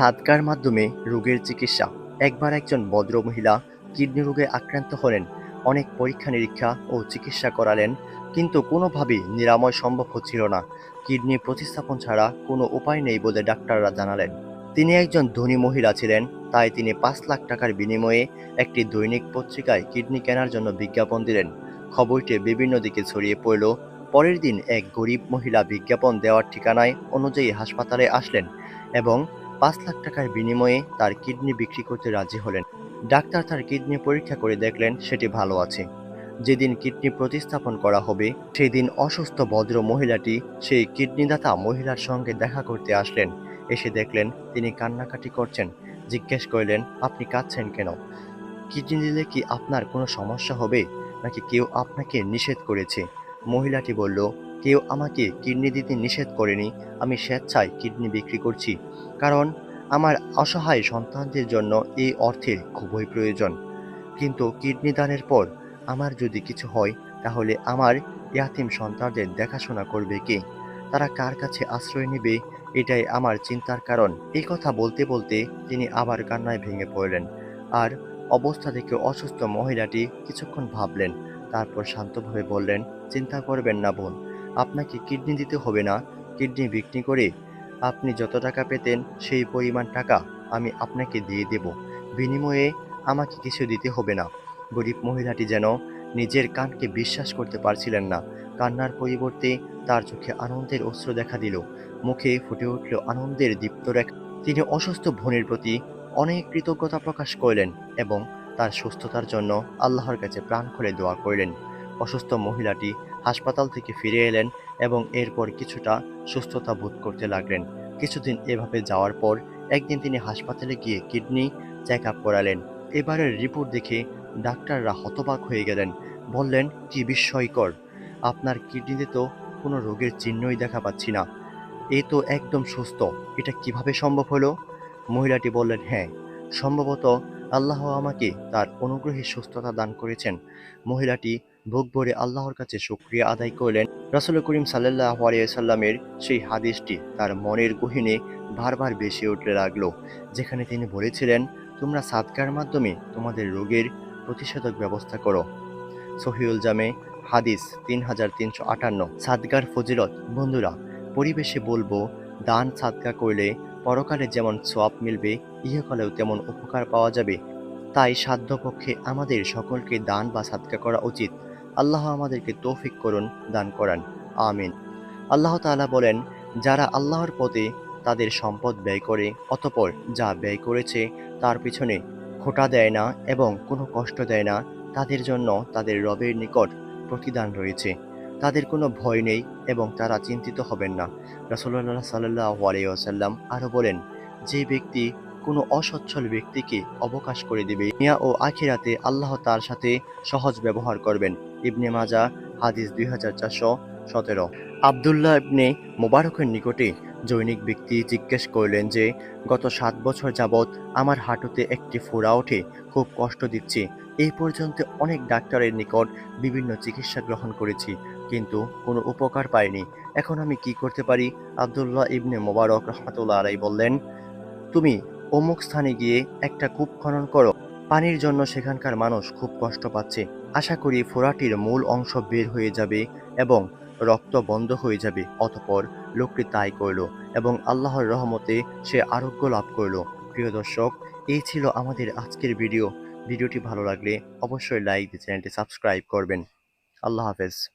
সাদকার মাধ্যমে রোগের চিকিৎসা। একবার একজন ভদ্র মহিলা কিডনি রোগে আক্রান্ত হলেন, অনেক পরীক্ষা নিরীক্ষা ও চিকিৎসা করালেন, কিন্তু কোনোভাবেই নিরাময় সম্ভব হচ্ছিল না। কিডনি প্রতিস্থাপন ছাড়া কোনো উপায় নেই বলে ডাক্তাররা জানালেন। তিনি একজন ধনী মহিলা ছিলেন, তাই তিনি পাঁচ লাখ টাকার বিনিময়ে একটি দৈনিক পত্রিকায় কিডনি কেনার জন্য বিজ্ঞাপন দিলেন। খবরটি বিভিন্ন দিকে ছড়িয়ে পড়ল। পরের দিন এক গরিব মহিলা বিজ্ঞাপন দেওয়ার ঠিকানায় অনুযায়ী হাসপাতালে আসলেন এবং পাঁচ লাখ টাকার বিনিময়ে তার কিডনি বিক্রি করতে রাজি হলেন। ডাক্তার তার কিডনি পরীক্ষা করে দেখলেন সেটি ভালো আছে। যেদিন কিডনি প্রতিস্থাপন করা হবে সেই দিন অসুস্থ ভদ্র মহিলাটি সেই কিডনিদাতা মহিলার সঙ্গে দেখা করতে আসলেন। এসে দেখলেন তিনি কান্নাকাটি করছেন। জিজ্ঞেস করলেন, আপনি কাঁদছেন কেন? কিডনি দিলে কি আপনার কোনো সমস্যা হবে? নাকি কেউ আপনাকে নিষেধ করেছে? মহিলাটি বলল কেউ আমাকে কিডনি দিতে নিষেধ করেনি, আমি স্বেচ্ছায় কিডনি বিক্রি করছি। কারণ আমার অসহায় সন্তানদের জন্য এই অর্থের খুবই প্রয়োজন। কিন্তু কিডনি দানের পর আমার যদি কিছু হয়, তাহলে আমার ইয়াতিম সন্তানদের দেখাশোনা করবে কে? তারা কার কাছে আশ্রয় নেবে? এটাই আমার চিন্তার কারণ। এই কথা বলতে বলতে তিনি আবার কান্নায় ভেঙে পড়লেন। আর অবস্থা দেখে অসুস্থ মহিলাটি কিছুক্ষণ ভাবলেন, তারপর শান্তভাবে বললেন, চিন্তা করবেন না বোন আপনাকে কিডনি দিতে হবে না, কিডনি বিক্রি করে আপনি যত টাকা পেতেন সেই পরিমাণ টাকা আমি আপনাকে দিয়ে দেব। বিনিময়ে আমাকে কিছু দিতে হবে না। গরিব মহিলাটি যেন নিজের কানকে বিশ্বাস করতে পারছিলেন না। কান্নার পরিবর্তে তার চোখে আনন্দের অস্ত্র দেখা দিল। মুখে ফুটে উঠল আনন্দের দীপ্ত রেখা। তিনি অসুস্থ বোনের প্রতি অনেক কৃতজ্ঞতা প্রকাশ করলেন এবং তার সুস্থতার জন্য আল্লাহর কাছে প্রাণ খুলে দোয়া করলেন। অসুস্থ মহিলাটি হাসপাতাল থেকে ফিরে এলেন এবং এরপর কিছুটা সুস্থতা বোধ করতে লাগলেন। কিছুদিন এভাবে যাওয়ার পর একদিন তিনি হাসপাতালে গিয়ে কিডনি চেক আপ করালেন। এবারের রিপোর্ট দেখে ডাক্তাররা হতবাক হয়ে গেলেন। বললেন, কি বিস্ময়কর! আপনার কিডনিতে তো কোনো রোগের চিহ্নই দেখা পাচ্ছি না। এ তো একদম সুস্থ। এটা কীভাবে সম্ভব হলো? মহিলাটি বললেন হ্যাঁ সম্ভবত আল্লাহ আমাকে তার অনুগ্রহে সুস্থতা দান করেছেন। মহিলাটি ভোগ ভরে আল্লাহর কাছে শুক্রিয়া আদায় করলেন। রাসুল করিম সাল্লাহ আলিয়াল্লামের সেই হাদিসটি তার মনের গহিনে বারবার বেশি উঠতে লাগল, যেখানে তিনি বলেছিলেন, তোমরা সাদকার মাধ্যমে তোমাদের রোগের প্রতিষেধক ব্যবস্থা করো। সহিউল জামে, হাদিস তিন হাজার তিনশো আটান্ন। সাদগার ফজিলত, বন্ধুরা, পরিবেশে বলব, দান সাদকা করলে পরকালে যেমন সোয়াব মিলবে, ইহকালেও তেমন উপকার পাওয়া যাবে। তাই সাধ্যপক্ষে আমাদের সকলকে দান বা সাদকা করা উচিত। আল্লাহ আমাদেরকে তৌফিক করুন, দান করান। আমিন। আল্লাহ তালা বলেন, যারা আল্লাহর পথে তাদের সম্পদ ব্যয় করে, অতপর যা ব্যয় করেছে তার পিছনে খোটা দেয় না এবং কোনো কষ্ট দেয় না, তাদের জন্য তাদের রবের নিকট প্রতিদান রয়েছে। তাদের কোনো ভয় নেই এবং তারা চিন্তিত হবেন না। রাসুল্লাহ সাল্লাহ আলাইসাল্লাম আরও বলেন, যে ব্যক্তি কোনো অসচ্ছল ব্যক্তিকে অবকাশ করে দেবে মিয়া ও আখিরাতে আল্লাহ তার সাথে সহজ ব্যবহার করবেন। ইবনে মাজা হাদিস দুই হাজার চারশো সতেরো। আবদুল্লাহ ইবনে মোবারকের নিকটে জৈনিক ব্যক্তি জিজ্ঞেস করলেন যে, গত সাত বছর যাবৎ আমার হাঁটুতে একটি ফোড়া ওঠে, খুব কষ্ট দিচ্ছে। এই পর্যন্ত অনেক ডাক্তারের নিকট বিভিন্ন চিকিৎসা গ্রহণ করেছি, কিন্তু কোনো উপকার পাইনি। এখন আমি কি করতে পারি? আবদুল্লাহ ইবনে মোবারক রহমাতুল্লাহ আলাই বললেন, তুমি অমুক স্থানে গিয়ে একটা কূপ খনন করো। পানির জন্য সেখানকার মানুষ খুব কষ্ট পাচ্ছে। আশা করি ফোড়াটির মূল অংশ বের হয়ে যাবে এবং রক্ত বন্ধ হয়ে যাবে। অতপর লোকটি তাই করল এবং আল্লাহর রহমতে সে আরোগ্য লাভ করল প্রিয় দর্শক, এই ছিল আমাদের আজকের ভিডিও। ভিডিওটি ভালো লাগলে অবশ্যই লাইক দিয়ে চ্যানেলটি সাবস্ক্রাইব করবেন। আল্লাহ হাফেজ।